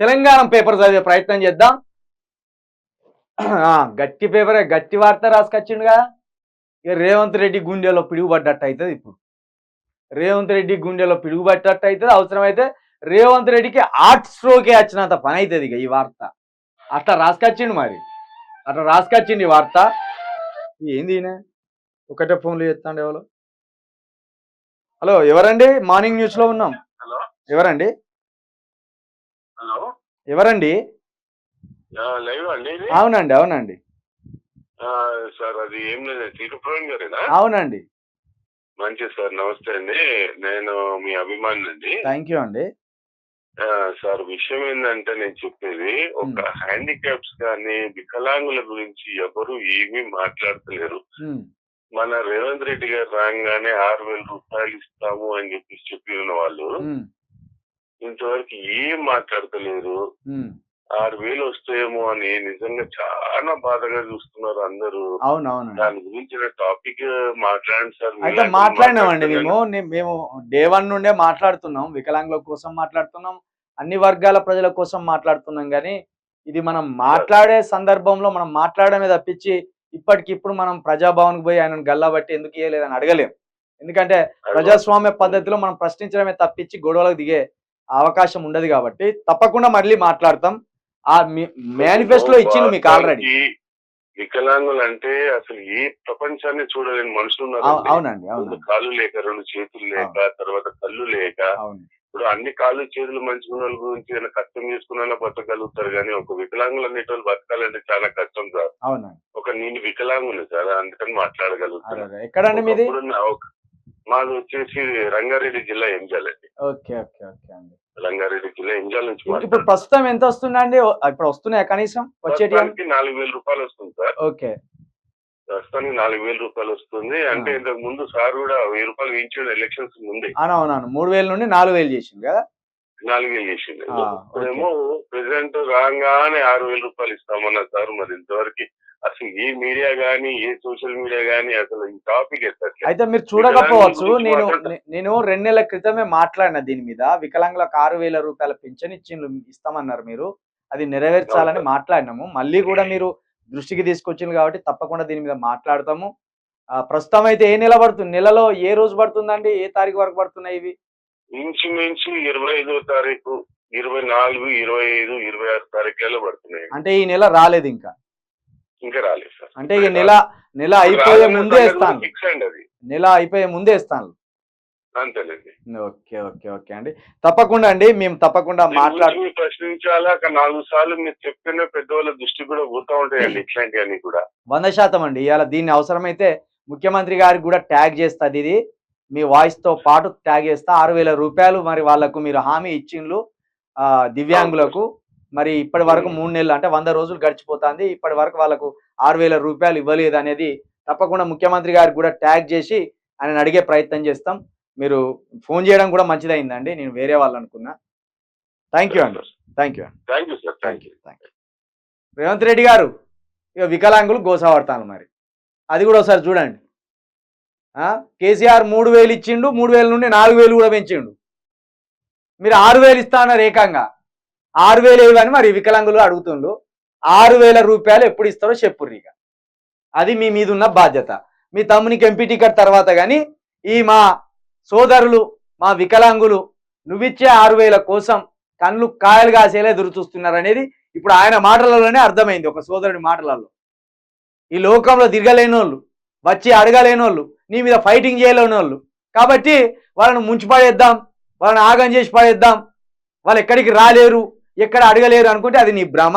Telangana paper చదివే ప్రయత్నం చేద్దాం. గట్టి పేపరే గట్టి వార్త రాసుకొచ్చిండు కదా. ఇక రేవంత్ రెడ్డి గుండెలో పిడుగుపడ్డట్టు అవుతుంది ఇప్పుడు. రేవంత్ రెడ్డి గుండెలో పిడుగుపడ్డట్టు అవుతుంది అవసరమైతే రేవంత్ రెడ్డికి ఆర్ట్ స్ట్రోకే వచ్చినంత పని అవుతుంది ఇక ఈ వార్త. అట్లా రాసుకొచ్చిండు మరి. అట్లా రాసుకొచ్చిండు ఈ వార్త. ఏంది ఈయన? ఒకటే ఫోన్లు చేస్తాండి ఎవరు? హలో ఎవరండి? మార్నింగ్ న్యూస్లో ఉన్నాం. హలో. ఎవరండి? హలో? ఎవరండి? లైవ్ అండి అవునండి అవునండి. సార్ అది ఏం లేదు తీరుపురం గారేనా? అవునండి. మంచిది సార్ నమస్తే అండి. నేను మీ అభిమాని అండి. థ్యాంక్ యూ అండి. సార్ విషయం ఏంటంటే నేను చెప్పేది ఒక హ్యాండిక్యాప్స్ కానీ వికలాంగుల గురించి ఎవరు ఏమీ మాట్లాడతలేరు. మన రేవంత్ రెడ్డి గారు రాగానే ఆరు వేల రూపాయలు ఇస్తాము అని చెప్పి చెప్పిన వాళ్ళు. ఇంతవరకు ఏం మాట్లాడతలేరు. ఆరు వేలు వస్తాయేమో అని నిజంగా చాలా బాధగా చూస్తున్నారు అందరూ. అవును అవునండి దాని గురించిన టాపిక్ మాట్లాడండి సార్. అయితే మాట్లాడినామండి మేము. మేము డే వన్ నుండే మాట్లాడుతున్నాం. వికలాంగుల కోసం మాట్లాడుతున్నాం. అన్ని వర్గాల ప్రజల కోసం మాట్లాడుతున్నాం కానీ ఇది మనం మాట్లాడే సందర్భంలో మనం మాట్లాడమే తప్పించి ఇప్పటికిప్పుడు మనం ప్రజాభవన్కి పోయి ఆయన గల్లబట్టి ఎందుకు ఇయ్యలేదని అడగలేం. ఎందుకంటే ప్రజాస్వామ్య పద్ధతిలో మనం ప్రశ్నించడమే తప్పించి గొడవలకు దిగే అవకాశం ఉండదు కాబట్టి తప్పకుండా మళ్ళీ మాట్లాడతాం. ఆ మేనిఫెస్టోలో ఇచ్చింది మీకు ఆల్రెడీ వికలాంగులు అంటే అసలు ఏ ప్రపంచాన్ని చూడలేని మనుషులు ఉన్నారు అవునండి కాళ్ళు లేక రెండు చేతులు లేక తర్వాత కళ్ళు లేక. ఇప్పుడు అన్ని కాళ్ళు చేతులు మంచిగా వాళ్ళ గురించి ఏదైనా కష్టం చేసుకున్నా బతకగలుగుతారు కానీ ఒక వికలాంగులు అనేటువంటి బతకాలంటే చాలా కష్టం సార్. ఒక నేను వికలాంగుని సార్ అందుకని మాట్లాడగలుగుతాను అరే. ఎక్కడండి మీది వచ్చేసి రంగారెడ్డి జిల్లా ఎంజాల్ అండి. ఓకే ఓకే ఓకే అండి. రంగారెడ్డి జిల్లా నుంచి ఇప్పుడు. ప్రస్తుతం ఎంత వస్తుందండి? ఇప్పుడు వస్తున్నాయా కనీసం? వచ్చేటి నాలుగు వేల రూపాయలు వస్తుంది సార్. ఓకే. ప్రస్తుతానికి నాలుగు వేల రూపాయలు వస్తుంది. అంటే. ఇంతకు ముందు సార్ కూడా వెయ్యి రూపాయలు వేయించాడు ఎలక్షన్స్ ముందే. అవునవునవును మూడు వేల నుండి నాలుగు వేలు చేసింది కదా? నాలుగు వేలు చేసింది ఇప్పుడేమో ప్రెసిడెంట్ రాగానే ఆరు వేల రూపాయలు ఇస్తామన్నారు సార్ మరి ఇంతవరకు. అసలు ఏ మీడియా గానీ ఏ సోషల్ మీడియా గానీ అసలు ఈ టాపిక్ అయితే మీరు చూడకపోవచ్చు. నేను నేను రెండు నెలల క్రితమే మాట్లాడిన దీని మీద. వికలాంగులకు ఆరు వేల రూపాయల పింఛన్ ఇచ్చిండ్రు ఇస్తామన్నారు మీరు. అది నెరవేర్చాలని మాట్లాడినాము. మళ్ళీ కూడా మీరు దృష్టికి తీసుకొచ్చింది కాబట్టి తప్పకుండా దీని మీద మాట్లాడతాము. ఆ, ప్రస్తుతం అయితే ఏ నెల పడుతుంది? నెలలో ఏ రోజు పడుతుందండి? ఏ తారీఖు వరకు పడుతున్నాయి ఇవి? ఇంచుమించు ఇరవై ఐదో తారీఖు ఇరవై నాలుగు ఇరవై ఐదు ఇరవై ఆరు తారీఖులలో పడుతున్నాయి అంటే ఈ నెల రాలేదు ఇంకా? ఇంకా రాలేదు సార్. అంటే ఇక నెల నెల అయిపోయే ముందే ఇస్తాను ఫిక్స్ అండి అది. నెల అయిపోయే ముందే ఇస్తాను ఓకే ఓకే ఓకే అండి. తప్పకుండా అండి మేము తప్పకుండా దీని మాట్లాడు గురించి మీరు ప్రశ్నించాలా నాలుగు సార్లు మీరు చెప్పిన పెద్దవాళ్ళ దృష్టి కూడా పోతా ఉంటాయండి ఇట్లాంటివన్నీ కూడా. వంద శాతం అండి. ఇవాళ దీన్ని అవసరమైతే ముఖ్యమంత్రి గారికి కూడా ట్యాగ్ చేస్తుంది ఇది. మీ వాయిస్తో పాటు ట్యాగ్ చేస్తా. ఆరు వేల రూపాయలు మరి వాళ్ళకు మీరు హామీ ఇచ్చిండ్లు ఆ, దివ్యాంగులకు. మరి ఇప్పటి వరకు మూడు నెలలు అంటే వంద రోజులు గడిచిపోతుంది. ఇప్పటి వరకు వాళ్ళకు ఆరు వేల రూపాయలు ఇవ్వలేదు అనేది తప్పకుండా ముఖ్యమంత్రి గారికి కూడా ట్యాగ్ చేసి ఆయన అడిగే ప్రయత్నం చేస్తాం. మీరు ఫోన్ చేయడం కూడా మంచిదైందండి. నేను వేరే వాళ్ళు అనుకున్నా. థ్యాంక్ యూ అండి. Thank you thank you sir thank you thank you Revanth Reddy గారు ఇక వికలాంగులు గోసావర్తాను మరి. అది కూడా ఒకసారి చూడండి? కేసీఆర్ మూడు వేలు ఇచ్చిండు మూడు వేల నుండి నాలుగు వేలు కూడా పెంచిండు. మీరు ఆరు వేలు ఇస్తా అన్నారు ఏకంగా. ఆరు వేలు ఇవ్వని మరి వికలాంగులు అడుగుతుండ్రు. ఆరు వేల రూపాయలు ఎప్పుడు ఇస్తారో చెప్పుర్రు ఇక. అది మీ మీద ఉన్న బాధ్యత. మీ తమ్మునికి ఎంపీ టికెట్ తర్వాత కానీ ఈ మా సోదరులు మా వికలాంగులు నువ్విచ్చే ఆరు వేల కోసం కళ్ళు కాయలు కాసేలా ఎదురు చూస్తున్నారు అనేది ఇప్పుడు ఆయన మాటలలోనే అర్థమైంది ఒక సోదరుడి మాటలలో. ఈ లోకంలో తిరగలేని వాళ్ళు వచ్చి అడగలేని వాళ్ళు నీ మీద ఫైటింగ్ చేయలేని వాళ్ళు కాబట్టి వాళ్ళని ముంచి పడేద్దాం వాళ్ళని ఆగం చేసి పడేద్దాం. వాళ్ళు ఎక్కడికి రాలేరు. ఎక్కడ అడగలేరు అనుకుంటే అది నీ భ్రమ.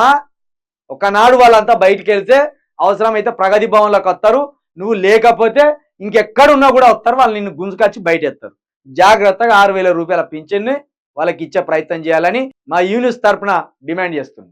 ఒకనాడు వాళ్ళంతా బయటికి వెళ్తే అవసరమైతే ప్రగతి భవన్లోకి వస్తారు. నువ్వు లేకపోతే ఇంకెక్కడున్నా కూడా వస్తారు. వాళ్ళు నిన్ను గుంజుకొచ్చి బయట ఎత్తారు జాగ్రత్తగా ఆరు వేల రూపాయల పింఛన్ని వాళ్ళకి ఇచ్చే ప్రయత్నం చేయాలని మా యూనిస్ తరఫున డిమాండ్ చేస్తుంది